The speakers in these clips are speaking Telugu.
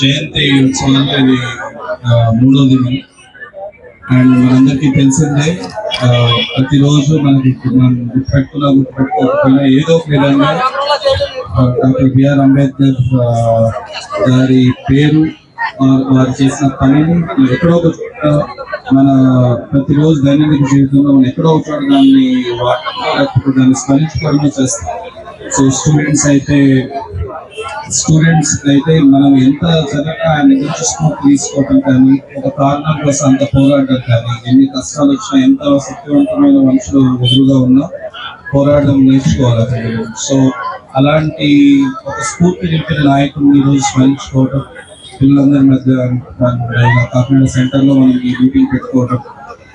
జయంతి ఉత్సవాల్లో ఇది మూడో దినం. అండ్ మనందరికీ తెలిసిందే ప్రతిరోజు మనకి మనం గుర్తుపెట్టుకున్నా గుర్తుపెట్టుకోకపోయినా ఏదో ఒక విధంగా డాక్టర్ బిఆర్ అంబేద్కర్ గారి పేరు వారు చేసిన పనిని ఎక్కడో ఒక మన ప్రతిరోజు దైనందిక జీవితంలో మనం ఎక్కడో ఒక దాన్ని వాడటం లేకపోతే దాన్ని స్మరించుకోవడమే చేస్తాం. సో స్టూడెంట్స్ అయితే స్టూడెంట్స్ అయితే మనం ఎంత చక్కగా ఆయన గురించి స్ఫూర్తి తీసుకోవటం కానీ ఒక కారణం కోసం అంత పోరాడటం కానీ ఎన్ని కష్టాలు వచ్చినా ఎంత శక్తివంతమైన మనుషులు ఎదురుగా ఉన్నా పోరాటం నేర్చుకోవాలి సో అలాంటి ఒక స్ఫూర్తి నింపిన నాయకుడిని ఈరోజు స్మరించుకోవటం పిల్లలందరి మధ్య ఇలా కాకినాడ సెంటర్లో మనం ఈ మీటింగ్ పెట్టుకోవటం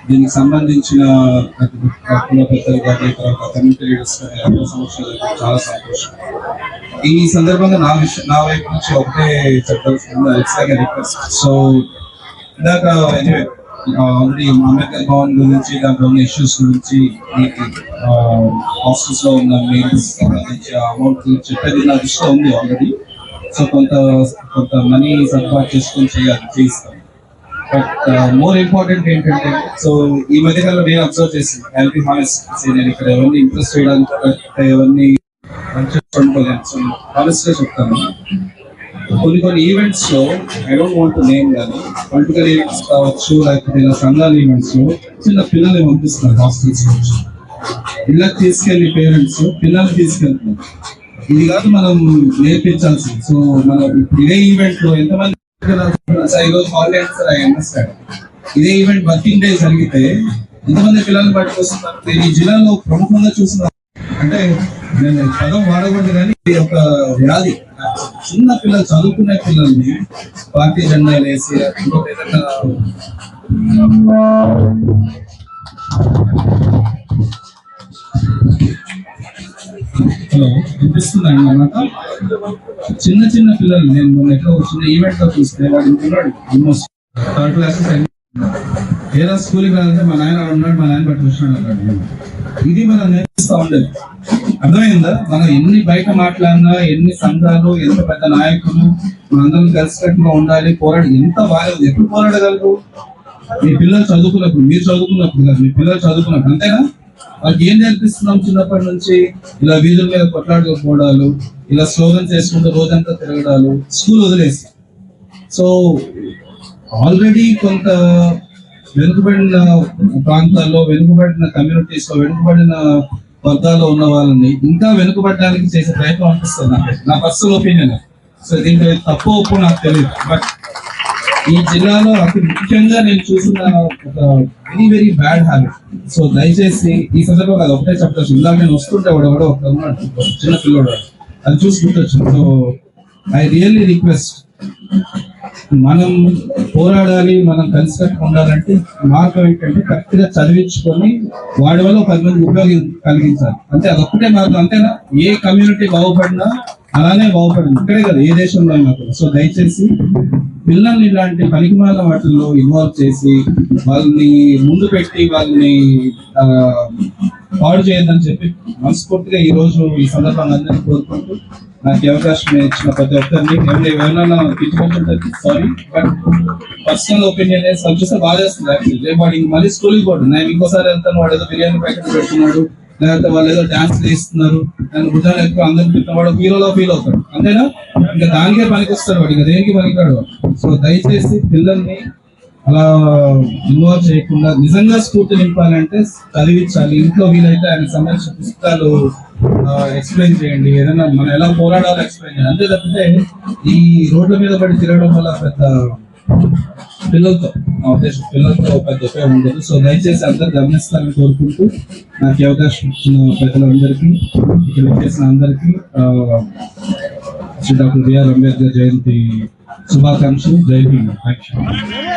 దీనికి సంబంధించిన కుల పెద్దలు కానీ తర్వాత కమ్యూనిటీ లీడర్స్ కానీ అందరి సమస్యలు చాలా సంతోషం. ఈ సందర్భంగా నా విషయం నా వైపు నుంచి ఒకటే చెప్పాల్సింది ఇట్స్ రిక్వెస్ట్ సో ఇందాక ఆల్రెడీ అంబేద్కర్ భవన్ గురించి దాంట్లో ఉన్న ఇష్యూస్ గురించి హాస్టల్స్లో ఉన్న మెయిల్స్ సంబంధించి అమౌంట్ గురించి చెప్పేది నా దృష్టిలో ఉంది ఆల్రెడీ సో కొంత కొంత మనీ సర్దుబాటు చేసుకొని చేయాలి చేయిస్తాం బట్ మోర్ ఇంపార్టెంట్ ఏంటంటే సో ఈ మధ్యకాలంలో నేను అబ్జర్వ్ చేసింది హెల్తీ హానెస్ట్ నేను ఇక్కడ ఎవరిని ఇంట్రెస్ట్ చేయడానికి ఎవరిని మంచిగా సో గా చెప్తాను. కొన్ని కొన్ని ఈవెంట్స్లో ఐ డోంట్ వాంట్ నేమ్ కానీ పొలిటికల్ ఈవెంట్స్ కావచ్చు లేకపోతే ఇలా సంఘాల ఈవెంట్స్లో చిన్న పిల్లల్ని పంపిస్తున్నారు హాస్టల్స్ నుంచి ఇళ్ళకి తీసుకెళ్ళి పేరెంట్స్ పిల్లల్ని తీసుకెళ్తున్నారు. ఇది కాదు మనం నేర్పించాల్సింది. సో మనం ఇదే ఈవెంట్లో ఎంతమంది సార్? ఈరోజు హాలిడే సార్ ఇదే ఈవెంట్ వర్కింగ్ డే జరిగితే ఎంతమంది పిల్లల్ని పట్టుకొస్తున్నారు? నేను ఈ జిల్లాలో ప్రముఖంగా చూసిన అంటే నేను పదం వాడకూడదు కానీ ఇది ఒక వ్యాధి. చిన్న పిల్లలు చదువుకునే పిల్లల్ని పార్టీ జెండాలు వేసి ఏదైనా హలో వినిపిస్తుందండి అన్నమాట చిన్న చిన్న పిల్లలు నేను మొన్న ఎక్కడో చిన్న ఈవెంట్లో చూస్తే వాడు ఇంటున్నాడు ఆల్మోస్ట్ థర్డ్ క్లాస్ ఏదో స్కూల్కి రాదంటే మా నాయన ఆడ ఉన్నాడు మా నాయన బట్టి చూసినాడు అన్నాడు ఇది మనం నేర్పిస్తా ఉండేది. అర్థమైందా? మనం ఎన్ని బయట మాట్లాడినా ఎన్ని సంఘాలు ఎంత పెద్ద నాయకులు మనందరం కలిసికట్టుగా ఉండాలి పోరాడి ఎంత బాగా ఎప్పుడు పోరాడగలరు? మీ పిల్లలు చదువుకున్నప్పుడు మీరు చదువుకున్నప్పుడు కాదు మీ పిల్లలు చదువుకున్నప్పుడు అంతేనా? వాళ్ళకి ఏం నేర్పిస్తున్నాం చిన్నప్పటి నుంచి? ఇలా వీధుల మీద కొట్లాడుకోవడాలు ఇలా స్లోగన్ చేసుకుంటూ రోజంతా తిరగడాలు స్కూల్ వదిలేసి. సో ఆల్రెడీ కొంత వెనుకబడిన ప్రాంతాల్లో వెనుకబడిన కమ్యూనిటీస్లో వెనుకబడిన వర్గాల్లో ఉన్న వాళ్ళని ఇంకా వెనుకబడడానికి చేసే ప్రయత్నం అనిపిస్తుంది నాకు. నా పర్సనల్ ఒపీనియన్ సో దీంట్లో తప్పు ఒప్పు నాకు తెలియదు. బట్ ఈ జిల్లాలో అతి ముఖ్యంగా నేను చూసిన ఒక very very bad habit so దయచేసి ఈ సందర్భంలో అది ఒకటే చెప్తాను. ఇలా నేను వస్తుంటే వాడు ఒక చిన్న పిల్లోడు అది చూసి గుర్తొచ్చింది. సో ఐ రియల్లీ రిక్వెస్ట్ మనం పోరాడాలి మనం కలిసికట్టుగా ఉండాలంటే మార్గం ఏంటంటే కరెక్ట్గా చదివించుకొని వాడి వల్ల పది మంది ఉపయోగం కలిగించాలి. అంతే అదొక్కటే మార్గం అంతేనా? ఏ కమ్యూనిటీ బాగుపడినా అలానే బాగుపడింది. ఇక్కడే కదా ఏ దేశంలో అయినా కూడా. సో దయచేసి పిల్లల్ని ఇలాంటి పనికిమాల వాటిల్లో ఇన్వాల్వ్ చేసి వాళ్ళని ముందు పెట్టి వాళ్ళని పాడు చేయొద్దని చెప్పి మనస్ఫూర్తిగా ఈ రోజు ఈ సందర్భంగా అందరినీ కోరుకుంటూ నాకు అవకాశం ఇచ్చిన ప్రతి ఒక్కరిని ఎవరి ఎవరైనా కించుకుంటుంటే sorry but personal opinion subject బాగా చేస్తుంది యాక్చువల్లీ రేపు వాడు ఇంక మళ్ళీ స్కూల్కి పోడు. నేను ఇంకోసారి వెళ్తాను వాడు ఏదో బిర్యానీ ప్యాకెట్ పెడుతున్నాడు లేకపోతే వాళ్ళు ఏదో డాన్స్ చేస్తున్నారు. దాని భుజాలు ఎక్కువ అందరికి పెట్టిన వాడు హీరోలో ఫీల్ అవుతాడు. అంతేనా? ఇంకా దానికే పనికొస్తాడు వాడు ఇంకా దేనికి పనికిరాడు సో దయచేసి పిల్లల్ని అలా ఇన్వాల్వ్ చేయకుండా నిజంగా స్ఫూర్తి నింపాలంటే చదివించాలి. ఇంట్లో వీలైతే ఆయన సంబంధించిన పుస్తకాలు ఎక్స్ప్లెయిన్ చేయండి. ఏదైనా మనం ఎలా పోరాడాలో ఎక్స్ప్లెయిన్ చేయండి. అంతే తప్పితే ఈ రోడ్ల మీద పడి తిరగడం వల్ల పెద్ద పిల్లలతో నా ఉద్దేశం పిల్లలతో పెద్ద ఉపయోగం ఉండదు. సో దయచేసి అందరు గమనిస్తారని కోరుకుంటూ నాకు అవకాశం ఇచ్చిన ప్రజలందరికీ ఇక్కడ వచ్చేసిన అందరికీ శ్రీ డాక్టర్ బిఆర్ అంబేద్కర్ జయంతి శుభాకాంక్షలు. జై భీమ్ థ్యాంక్ యూ